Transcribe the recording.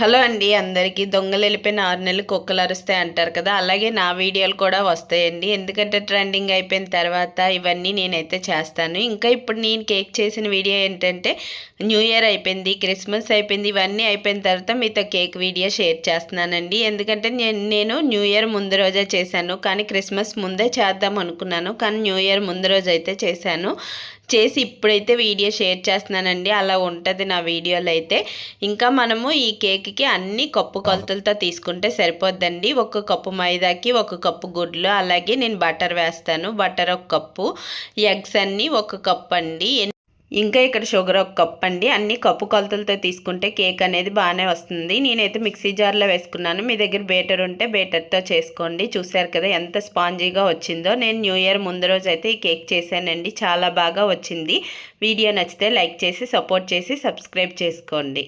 Hello అండి అందరికీ దొంగలు వెళ్ళిపోయిన ఆరు నెలలు కుక్కలు అరుస్తాయి అంటారు కదా అలాగే నా వీడియోలు కూడా వస్తాయండి. ఎందుకంటే ట్రెండింగ్ అయిపోయిన తర్వాత ఇవన్నీ నేనైతే చేస్తాను. ఇంకా ఇప్పుడు నేను కేక్ చేసిన వీడియో ఏంటంటే న్యూ ఇయర్ అయిపోయింది క్రిస్మస్ అయిపోయింది ఇవన్నీ అయిపోయిన తర్వాత మీతో కేక్ వీడియో షేర్ చేస్తున్నానండి. ఎందుకంటే నేను నేను న్యూ ఇయర్ ముందు రోజే చేశాను కానీ క్రిస్మస్ ముందే చేద్దాం అనుకున్నాను కానీ న్యూ ఇయర్ ముందు రోజు అయితే చేశాను. చేసి ఇప్పుడైతే వీడియో షేర్ చేస్తున్నానండి. అలా ఉంటుంది నా వీడియోలో అయితే. ఇంకా మనము ఈ కేక్కి అన్ని కప్పు కొలతలతో తీసుకుంటే సరిపోద్దండి. ఒక కప్పు మైదాకి ఒక కప్పు గుడ్లు అలాగే నేను బటర్ వేస్తాను. బటర్ ఒక కప్పు ఎగ్స్ అన్నీ ఒక కప్పు అండి. ఇంకా ఇక్కడ షుగర్ ఒక కప్ అండి. అన్ని కప్పు కొలతలతో తీసుకుంటే కేక్ అనేది బాగానే వస్తుంది. నేనైతే మిక్సీ జార్లో వేసుకున్నాను. మీ దగ్గర బేటర్ ఉంటే బేటర్తో చేసుకోండి. చూసారు కదా ఎంత స్పాంజీగా వచ్చిందో. నేను న్యూ ఇయర్ ముందు రోజు అయితే ఈ కేక్ చేశానండి. చాలా బాగా వచ్చింది. వీడియో నచ్చితే లైక్ చేసి సపోర్ట్ చేసి సబ్స్క్రైబ్ చేసుకోండి.